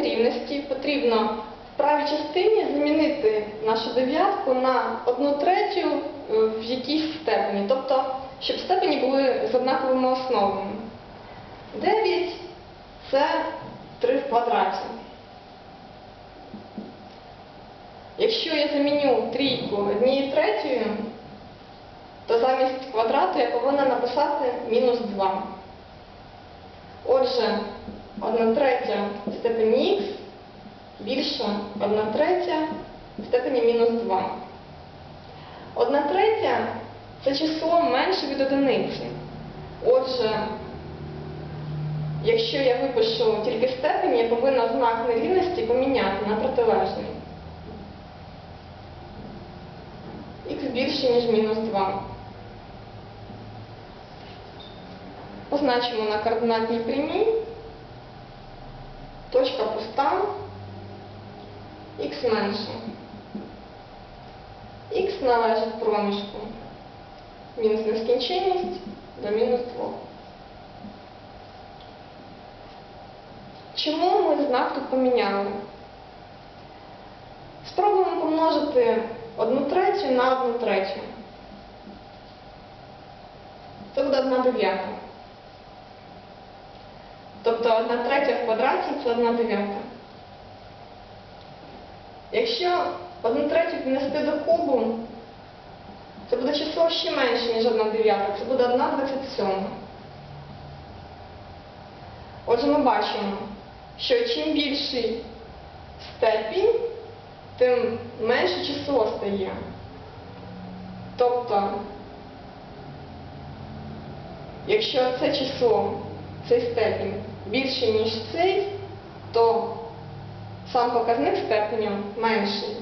нерівності потрібно в правій частині замінити нашу дев'ятку на одну третю е, в якійсь степені, тобто, щоб степені були з однаковими основами. 9 це 3 в квадраті. Якщо я заміню трійку однією третьою, то замість квадрату я повинна написати мінус 2. Отже, 1 третя в степені х більше 1 третя в степені мінус 2. 1 третя це число менше від одиниці. Отже, якщо я випишу тільки степені, я повинна знак нерівності поміняти на протилежний. х більше, ніж мінус 2. Позначимо на координатній прямій. Х менше. Х належить проміжку. Мінус нескінченність до мінус 2. Чому ми знак тут поміняли? Спробуємо помножити одну третю на одну третю. Це буде одна дев'ята. Тобто одна третя в квадраті це одна дев'ята. Якщо одну третю піднести до кубу, це буде число ще менше, ніж одна дев'ята. Це буде одна двадцять сьома. Отже, ми бачимо, що чим більший степінь, тим менше число стає. Тобто, якщо це число, цей степінь більший, ніж цей, то сам показник степеню менший.